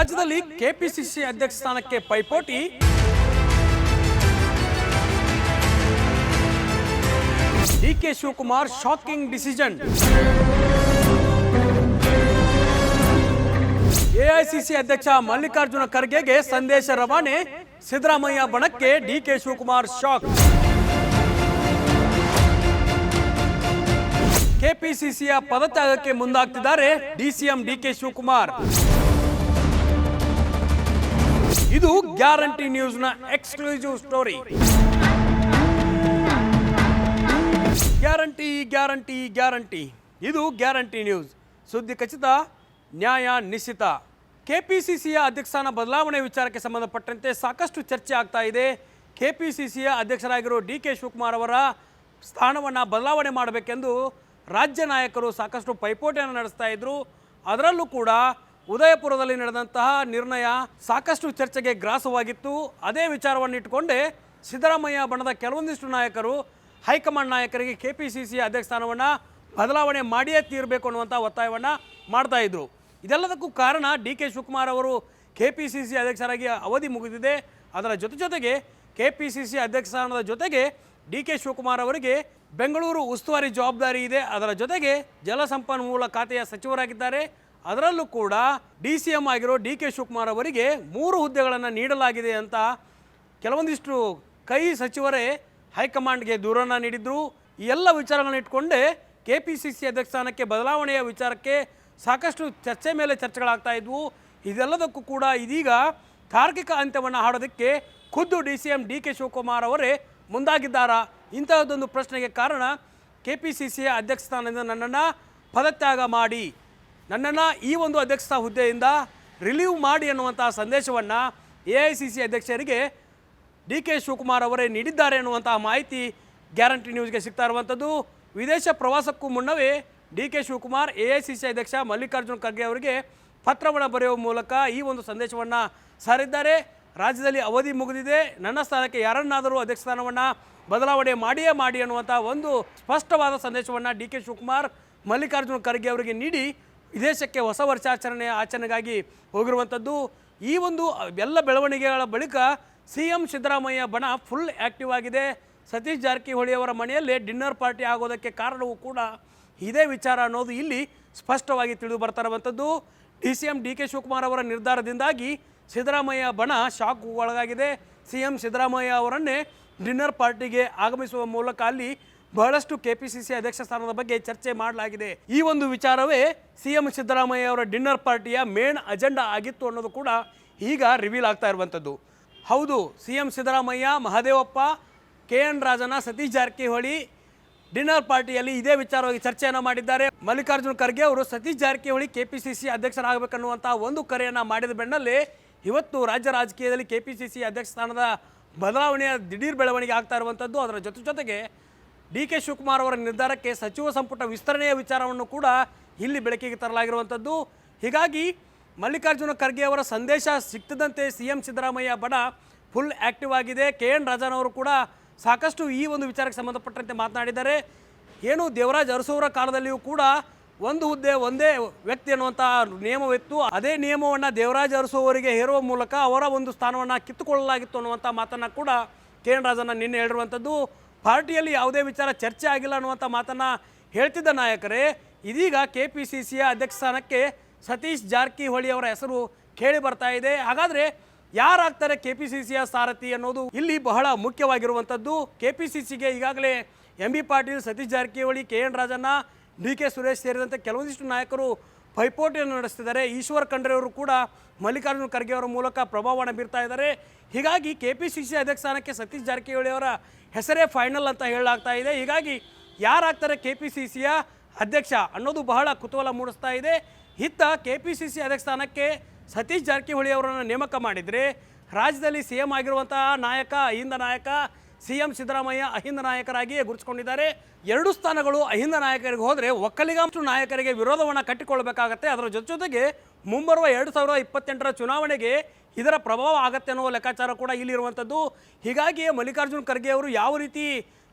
ರಾಜ್ಯದಲ್ಲಿ ಕೆಪಿಸಿಸಿ ಅಧ್ಯಕ್ಷ ಸ್ಥಾನಕ್ಕೆ ಪೈಪೋಟಿ. DK Shivakumar shocking decision AICC ಅಧ್ಯಕ್ಷ ಮಲ್ಲಿಕಾರ್ಜುನ ಖರ್ಗೆಗೆ ಸಂದೇಶ ರವಾನೆ. ಸಿದ್ದರಾಮಯ್ಯ ಬಣಕ್ಕೆ ಡಿಕೆ ಶಿವಕುಮಾರ್ ಶಾಕ್ ಕೆಪಿಸಿಸಿಯ ಪದತ್ಯಾಗಕ್ಕೆ ಮುಂದಾಗ್ತಿದ್ದಾರೆ ಡಿಸಿಎಂ ಡಿಕೆ ಶಿವಕುಮಾರ್. ಇದು guarantee ನ್ಯೂಸ್ನ exclusive story. Guarantee guarantee guarantee. ಇದು ಗ್ಯಾರಂಟಿ ನ್ಯೂಸ್. ಸುದ್ದಿ ಖಚಿತ, ನ್ಯಾಯ ನಿಶ್ಚಿತ. ಕೆಪಿಸಿಸಿಯ ಅಧ್ಯಕ್ಷನ ಬದಲಾವಣೆ ವಿಚಾರಕ್ಕೆ ಸಂಬಂಧಪಟ್ಟಂತೆ ಸಾಕಷ್ಟು ಚರ್ಚೆ ಆಗ್ತಾ ಇದೆ. ಕೆಪಿಸಿಸಿಯ ಅಧ್ಯಕ್ಷರಾಗಿರೋ ಡಿ ಕೆ ಶಿವಕುಮಾರ್ ಅವರ ಸ್ಥಾನವನ್ನು ಬದಲಾವಣೆ ಮಾಡಬೇಕೆಂದು ರಾಜ್ಯ ನಾಯಕರು ಸಾಕಷ್ಟು ಪೈಪೋಟಿಯನ್ನು ನಡೆಸ್ತಾ ಇದ್ದರು ಅದರಲ್ಲೂ ಕೂಡ ಉದಯಪುರದಲ್ಲಿ ನಡೆದಂತಹ ನಿರ್ಣಯ ಸಾಕಷ್ಟು ಚರ್ಚೆಗೆ ಗ್ರಾಸವಾಗಿತ್ತು. ಅದೇ ವಿಚಾರವನ್ನು ಇಟ್ಟುಕೊಂಡೇ ಸಿದ್ದರಾಮಯ್ಯ ಬಣದ ಕೆಲವೊಂದಿಷ್ಟು ನಾಯಕರು, ಹೈಕಮಾಂಡ್ ನಾಯಕರಿಗೆ ಕೆ ಪಿ ಸಿ ಸಿ ಅಧ್ಯಕ್ಷ ಸ್ಥಾನವನ್ನು ಬದಲಾವಣೆ ಮಾಡಿಯೇ ತೀರಬೇಕು ಅನ್ನುವಂಥ ಒತ್ತಾಯವನ್ನು ಮಾಡ್ತಾ ಇದ್ರು. ಇದೆಲ್ಲದಕ್ಕೂ ಕಾರಣ ಡಿ ಕೆ ಶಿವಕುಮಾರ್ ಅವರು ಕೆ ಪಿ ಸಿ ಸಿ ಅಧ್ಯಕ್ಷರಾಗಿ ಅವಧಿ ಮುಗಿದಿದೆ. ಅದರ ಜೊತೆ ಜೊತೆಗೆ ಕೆ ಪಿ ಸಿ ಸಿ ಅಧ್ಯಕ್ಷ ಸ್ಥಾನದ ಜೊತೆಗೆ ಡಿ ಕೆ ಶಿವಕುಮಾರ್ ಅವರಿಗೆ ಬೆಂಗಳೂರು ಉಸ್ತುವಾರಿ ಜವಾಬ್ದಾರಿ ಇದೆ. ಅದರ ಜೊತೆಗೆ ಜಲಸಂಪನ್ಮೂಲ ಖಾತೆಯ ಸಚಿವರಾಗಿದ್ದಾರೆ. ಅದರಲ್ಲೂ ಕೂಡ ಡಿ ಸಿ ಎಂ ಆಗಿರೋ ಡಿ ಕೆ ಶಿವಕುಮಾರ್ ಅವರಿಗೆ ಮೂರು ಹುದ್ದೆಗಳನ್ನು ನೀಡಲಾಗಿದೆ ಅಂತ ಕೆಲವೊಂದಿಷ್ಟು ಕೈ ಸಚಿವರೇ ಹೈಕಮಾಂಡ್ಗೆ ದೂರನ್ನು ನೀಡಿದ್ರು. ಈ ಎಲ್ಲ ವಿಚಾರಗಳನ್ನ ಇಟ್ಕೊಂಡೇ ಕೆ ಪಿ ಸಿ ಸಿ ಅಧ್ಯಕ್ಷ ಸ್ಥಾನಕ್ಕೆ ಬದಲಾವಣೆಯ ವಿಚಾರಕ್ಕೆ ಸಾಕಷ್ಟು ಚರ್ಚೆ ಮೇಲೆ ಚರ್ಚೆಗಳಾಗ್ತಾ ಇದ್ವು. ಇದೆಲ್ಲದಕ್ಕೂ ಕೂಡ ಇದೀಗ ತಾರ್ಕಿಕ ಅಂತ್ಯವನ್ನು ಹಾಡೋದಕ್ಕೆ ಖುದ್ದು D C M D K Shivakumar ಅವರೇ ಮುಂದಾಗಿದ್ದಾರಾ? ಇಂತಹದ್ದೊಂದು ಪ್ರಶ್ನೆಗೆ ಕಾರಣ ಕೆ ಪಿ ಸಿ ಸಿ ಅಧ್ಯಕ್ಷ ಸ್ಥಾನದಿಂದ ನನ್ನನ್ನು ಪದತ್ಯಾಗ ಮಾಡಿ. ನನ್ನನ್ನು ಈ ಒಂದು ಅಧ್ಯಕ್ಷ ಹುದ್ದೆಯಿಂದ ರಿಲೀವ್ ಮಾಡಿ ಅನ್ನುವಂಥ ಸಂದೇಶವನ್ನು ಎ ಐ ಸಿ ಸಿ ಅಧ್ಯಕ್ಷರಿಗೆ ಡಿ ಕೆ ಶಿವಕುಮಾರ್ ಅವರೇ ನೀಡಿದ್ದಾರೆ ಅನ್ನುವಂತಹ ಮಾಹಿತಿ ಗ್ಯಾರಂಟಿ ನ್ಯೂಸ್ಗೆ ಸಿಗ್ತಾ ಇರುವಂಥದ್ದು. ವಿದೇಶ ಪ್ರವಾಸಕ್ಕೂ ಮುನ್ನವೇ D K Shivakumar A I C C ಅಧ್ಯಕ್ಷ ಮಲ್ಲಿಕಾರ್ಜುನ ಖರ್ಗೆ ಅವರಿಗೆ ಪತ್ರವನ್ನು ಬರೆಯುವ ಮೂಲಕ ಈ ಒಂದು ಸಂದೇಶವನ್ನು ಸಾರಿದ್ದಾರೆ. ರಾಜ್ಯದಲ್ಲಿ ಅವಧಿ ಮುಗಿದಿದೆ. ನನ್ನ ಸ್ಥಾನಕ್ಕೆ ಯಾರನ್ನಾದರೂ ಅಧ್ಯಕ್ಷ ಸ್ಥಾನವನ್ನು ಬದಲಾವಣೆ ಮಾಡಿಯೇ ಮಾಡಿ ಅನ್ನುವಂಥ ಒಂದು ಸ್ಪಷ್ಟವಾದ ಸಂದೇಶವನ್ನು ಡಿ ಕೆ ಶಿವಕುಮಾರ್, ಮಲ್ಲಿಕಾರ್ಜುನ ಖರ್ಗೆ ಅವರಿಗೆ ನೀಡಿ ವಿದೇಶಕ್ಕೆ ಹೊಸ ವರ್ಷಾಚರಣೆಯ ಆಚರಣೆಗಾಗಿ ಹೋಗಿರುವಂಥದ್ದು, ಈ ಒಂದು ಎಲ್ಲ ಬೆಳವಣಿಗೆಗಳ ಬಳಿಕ ಸಿ ಎಂ ಸಿದ್ದರಾಮಯ್ಯ ಬಣ ಫುಲ್ ಆ್ಯಕ್ಟಿವ್ ಆಗಿದೆ. ಸತೀಶ್ ಜಾರಕಿಹೊಳಿ ಅವರ ಮನೆಯಲ್ಲೇ ಡಿನ್ನರ್ ಪಾರ್ಟಿ ಆಗೋದಕ್ಕೆ ಕಾರಣವೂ ಕೂಡ ಇದೇ ವಿಚಾರ ಅನ್ನೋದು ಇಲ್ಲಿ ಸ್ಪಷ್ಟವಾಗಿ ತಿಳಿದು ಬರ್ತಾ ಇರುವಂಥದ್ದು. D C M D K Shivakumar ಅವರ ನಿರ್ಧಾರದಿಂದಾಗಿ ಸಿದ್ದರಾಮಯ್ಯ ಬಣ ಶಾಕ್ ಒಳಗಾಗಿದೆ. ಸಿ ಎಂ ಸಿದ್ದರಾಮಯ್ಯ ಅವರನ್ನೇ ಡಿನ್ನರ್ ಪಾರ್ಟಿಗೆ ಆಗಮಿಸುವ ಮೂಲಕ ಅಲ್ಲಿ ಬಹಳಷ್ಟು ಕೆ ಪಿ ಸಿ ಸಿ ಅಧ್ಯಕ್ಷ ಸ್ಥಾನದ ಬಗ್ಗೆ ಚರ್ಚೆ ಮಾಡಲಾಗಿದೆ. ಈ ಒಂದು ವಿಚಾರವೇ ಸಿ ಎಂ ಸಿದ್ದರಾಮಯ್ಯ ಅವರ ಡಿನ್ನರ್ ಪಾರ್ಟಿಯ ಮೇನ್ ಅಜೆಂಡಾ ಆಗಿತ್ತು ಅನ್ನೋದು ಕೂಡ ಈಗ ರಿವೀಲ್ ಆಗ್ತಾ ಇರುವಂಥದ್ದು. ಹೌದು C M Siddaramaiah, Mahadevappa K N Rajanna Satish Jarkiholi dinner ಪಾರ್ಟಿಯಲ್ಲಿ ಇದೇ ವಿಚಾರವಾಗಿ ಚರ್ಚೆಯನ್ನು ಮಾಡಿದ್ದಾರೆ. ಮಲ್ಲಿಕಾರ್ಜುನ ಖರ್ಗೆ ಅವರು Satish Jarkiholi K P C C ಅಧ್ಯಕ್ಷರಾಗಬೇಕನ್ನುವಂಥ ಒಂದು ಕರೆಯನ್ನು ಮಾಡಿದ ಬೆನ್ನಲ್ಲೇ ಇವತ್ತು ರಾಜ್ಯ ರಾಜಕೀಯದಲ್ಲಿ ಕೆ ಪಿ ಸಿ ಸಿ ಅಧ್ಯಕ್ಷ ಸ್ಥಾನದ ಬದಲಾವಣೆಯ ದಿಢೀರ್ ಬೆಳವಣಿಗೆ ಆಗ್ತಾ ಇರುವಂಥದ್ದು. ಅದರ ಜೊತೆ ಜೊತೆಗೆ ಡಿ ಕೆ ಶಿವಕುಮಾರ್ ಅವರ ನಿರ್ಧಾರಕ್ಕೆ ಸಚಿವ ಸಂಪುಟ ವಿಸ್ತರಣೆಯ ವಿಚಾರವನ್ನು ಕೂಡ ಇಲ್ಲಿ ಬೆಳಕಿಗೆ ತರಲಾಗಿರುವಂಥದ್ದು. ಹೀಗಾಗಿ ಮಲ್ಲಿಕಾರ್ಜುನ ಖರ್ಗೆ ಅವರ ಸಂದೇಶ ಸಿಕ್ತದಂತೆ ಸಿ ಎಂ ಸಿದ್ದರಾಮಯ್ಯ ಬಡ ಫುಲ್ ಆ್ಯಕ್ಟಿವ್ ಆಗಿದೆ. ಕೆ ಎನ್ ರಾಜನವರು ಕೂಡ ಸಾಕಷ್ಟು ಈ ಒಂದು ವಿಚಾರಕ್ಕೆ ಸಂಬಂಧಪಟ್ಟಂತೆ ಮಾತನಾಡಿದ್ದಾರೆ. ಏನು ದೇವರಾಜ್ ಅರಸು ಕಾಲದಲ್ಲಿಯೂ ಕೂಡ ಒಂದು ಹುದ್ದೆ, ಒಂದೇ ವ್ಯಕ್ತಿ ಅನ್ನುವಂಥ ನಿಯಮವಿತ್ತು. ಅದೇ ನಿಯಮವನ್ನು ದೇವರಾಜ್ ಅರಸುವವರಿಗೆ ಹೇರುವ ಮೂಲಕ ಅವರ ಒಂದು ಸ್ಥಾನವನ್ನು ಕಿತ್ತುಕೊಳ್ಳಲಾಗಿತ್ತು ಅನ್ನುವಂಥ ಮಾತನ್ನು ಕೂಡ ಕೆ ಎನ್ ರಾಜನ ನಿನ್ನೆ ಹೇಳಿರುವಂಥದ್ದು. ಪಾರ್ಟಿಯಲ್ಲಿ ಯಾವುದೇ ವಿಚಾರ ಚರ್ಚೆ ಆಗಿಲ್ಲ ಅನ್ನುವಂಥ ಮಾತನ್ನು ಹೇಳ್ತಿದ್ದ ನಾಯಕರೇ, ಇದೀಗ ಕೆ ಪಿ ಸಿ ಸಿಯ ಅಧ್ಯಕ್ಷ ಸ್ಥಾನಕ್ಕೆ ಸತೀಶ್ ಜಾರಕಿಹೊಳಿ ಅವರ ಹೆಸರು ಕೇಳಿ ಬರ್ತಾ ಇದೆ. ಹಾಗಾದರೆ ಯಾರಾಗ್ತಾರೆ ಕೆ ಪಿ ಸಿ ಸಿಯ ಸಾರಥಿ ಅನ್ನೋದು ಇಲ್ಲಿ ಬಹಳ ಮುಖ್ಯವಾಗಿರುವಂಥದ್ದು. ಕೆ ಪಿ ಸಿ ಸಿಗೆ ಈಗಾಗಲೇ M B Patil, Satish Jarkiholi, K N Rajanna, D K Suresh ಸೇರಿದಂತೆ ಕೆಲವೊಂದಿಷ್ಟು ನಾಯಕರು ಪೈಪೋಟಿಯನ್ನು ನಡೆಸ್ತಿದ್ದಾರೆ. ಈಶ್ವರ್ ಖಂಡ್ರೆ ಅವರು ಕೂಡ ಮಲ್ಲಿಕಾರ್ಜುನ ಖರ್ಗೆ ಅವರ ಮೂಲಕ ಪ್ರಭಾವವನ್ನು ಬೀರ್ತಾ ಇದ್ದಾರೆ. ಹೀಗಾಗಿ ಕೆ ಪಿ ಸಿ ಸಿ ಅಧ್ಯಕ್ಷ ಸ್ಥಾನಕ್ಕೆ ಸತೀಶ್ ಜಾರಕಿಹೊಳಿ ಅವರ ಹೆಸರೇ ಫೈನಲ್ ಅಂತ ಹೇಳಲಾಗ್ತಾ ಇದೆ. ಹೀಗಾಗಿ ಯಾರಾಗ್ತಾರೆ ಕೆ ಪಿ ಸಿ ಸಿಯ ಅಧ್ಯಕ್ಷ ಅನ್ನೋದು ಬಹಳ ಕುತೂಹಲ ಮೂಡಿಸ್ತಾ ಇದೆ. ಇತ್ತ ಕೆ ಪಿ ಸಿ ಸಿ ಅಧ್ಯಕ್ಷ ಸ್ಥಾನಕ್ಕೆ ಸತೀಶ್ ಜಾರಕಿಹೊಳಿ ಅವರನ್ನು ನೇಮಕ ಮಾಡಿದರೆ ರಾಜ್ಯದಲ್ಲಿ ಸಿ ಎಂ ಆಗಿರುವಂತಹ ನಾಯಕ, ಅಹಿಂದ ನಾಯಕ ಸಿ ಎಂ ಸಿದ್ದರಾಮಯ್ಯ ಅಹಿಂದ ನಾಯಕರಾಗಿಯೇ ಗುರುತಿಸಿಕೊಂಡಿದ್ದಾರೆ. ಎರಡು ಸ್ಥಾನಗಳು ಅಹಿಂದ ನಾಯಕರಿಗೆ ಹೋದರೆ ಒಕ್ಕಲಿಗಾಂಶ ನಾಯಕರಿಗೆ ವಿರೋಧವನ್ನು ಕಟ್ಟಿಕೊಳ್ಳಬೇಕಾಗತ್ತೆ. ಅದರ ಜೊತೆ ಜೊತೆಗೆ ಮುಂಬರುವ ಎರಡು ಸಾವಿರದ ಇಪ್ಪತ್ತೆಂಟರ ಚುನಾವಣೆಗೆ ಇದರ ಪ್ರಭಾವ ಆಗತ್ತೆ ಅನ್ನುವ ಲೆಕ್ಕಾಚಾರ ಕೂಡ ಇಲ್ಲಿರುವಂಥದ್ದು ಹೀಗಾಗಿ ಮಲ್ಲಿಕಾರ್ಜುನ ಖರ್ಗೆ ಅವರು ಯಾವ ರೀತಿ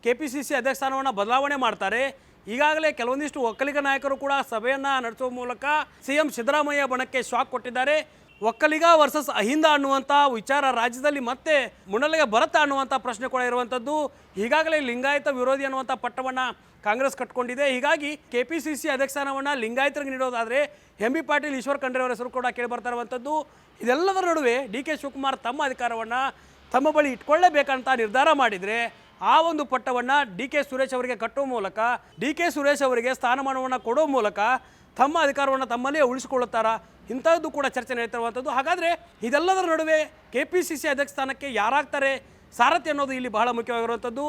ಕೆ ಪಿ ಸಿ ಸಿ ಅಧ್ಯಕ್ಷ ಸ್ಥಾನವನ್ನು ಬದಲಾವಣೆ ಮಾಡ್ತಾರೆ, ಈಗಾಗಲೇ ಕೆಲವೊಂದಿಷ್ಟು ಒಕ್ಕಲಿಗ ನಾಯಕರು ಕೂಡ ಸಭೆಯನ್ನು ನಡೆಸುವ ಮೂಲಕ ಸಿ ಎಂ ಸಿದ್ದರಾಮಯ್ಯ ಬಣಕ್ಕೆ ಶಾಕ್ ಕೊಟ್ಟಿದ್ದಾರೆ. ಒಕ್ಕಲಿಗ ವರ್ಸಸ್ ಅಹಿಂದ ಅನ್ನುವಂಥ ವಿಚಾರ ರಾಜ್ಯದಲ್ಲಿ ಮತ್ತೆ ಮುನ್ನಲೆಗೆ ಬರುತ್ತಾ ಅನ್ನುವಂಥ ಪ್ರಶ್ನೆ ಕೂಡ ಇರುವಂಥದ್ದು. ಈಗಾಗಲೇ ಲಿಂಗಾಯತ ವಿರೋಧಿ ಅನ್ನುವಂಥ ಪಟ್ಟವನ್ನು ಕಾಂಗ್ರೆಸ್ ಕಟ್ಕೊಂಡಿದೆ. ಹೀಗಾಗಿ ಕೆ ಪಿ ಸಿ ಸಿ ಅಧ್ಯಕ್ಷಾನವನ್ನು ಲಿಂಗಾಯತರಿಗೆ ನೀಡೋದಾದರೆ ಎಂ ಬಿ ಪಾಟೀಲ್ ಈಶ್ವರ್ ಖಂಡ್ರೆ ಅವರ ಹೆಸರು ಕೂಡ ಕೇಳಿ ಬರ್ತಾ ಇರುವಂಥದ್ದು. ಇದೆಲ್ಲದರ ನಡುವೆ ಡಿ ಕೆ ಶಿವಕುಮಾರ್ ತಮ್ಮ ಅಧಿಕಾರವನ್ನು ತಮ್ಮ ಬಳಿ ಇಟ್ಕೊಳ್ಳೇಬೇಕಂತ ನಿರ್ಧಾರ ಮಾಡಿದರೆ ಆ ಒಂದು ಪಟ್ಟವನ್ನು ಡಿ ಕೆ ಸುರೇಶ್ ಅವರಿಗೆ ಕಟ್ಟುವ ಮೂಲಕ, ಡಿ ಕೆ ಸುರೇಶ್ ಅವರಿಗೆ ಸ್ಥಾನಮಾನವನ್ನು ಕೊಡೋ ಮೂಲಕ ತಮ್ಮ ಅಧಿಕಾರವನ್ನು ತಮ್ಮಲ್ಲೇ ಉಳಿಸಿಕೊಳ್ಳುತ್ತಾರಾ? ಇಂಥದ್ದು ಕೂಡ ಚರ್ಚೆ ನಡೀತಿರುವಂಥದ್ದು ಹಾಗಾದರೆ ಇದೆಲ್ಲದರ ನಡುವೆ ಕೆ ಪಿ ಸಿ ಸಿ ಅಧ್ಯಕ್ಷ ಸ್ಥಾನಕ್ಕೆ ಯಾರಾಗ್ತಾರೆ? ಸಾರಥಿ ಅನ್ನೋದು ಇಲ್ಲಿ ಬಹಳ ಮುಖ್ಯವಾಗಿರುವಂಥದ್ದು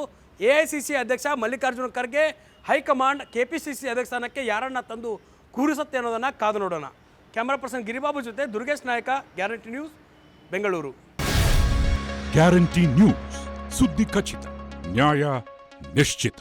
ಎ ಐ ಸಿ ಸಿ ಅಧ್ಯಕ್ಷ Mallikarjuna Kharge, high command K P C C ಅಧ್ಯಕ್ಷ ಸ್ಥಾನಕ್ಕೆ ಯಾರನ್ನ ತಂದು ಕೂರಿಸುತ್ತೆ ಅನ್ನೋದನ್ನು ಕಾದು ನೋಡೋಣ. ಕ್ಯಾಮರಾ ಪರ್ಸನ್ ಗಿರಿಬಾಬು ಜೊತೆ Durgesh Nayaka, guarantee news, Bengaluru. Guarantee news, ಸುದ್ದಿ ಖಚಿತ, ನ್ಯಾಯ ನಿಶ್ಚಿತ.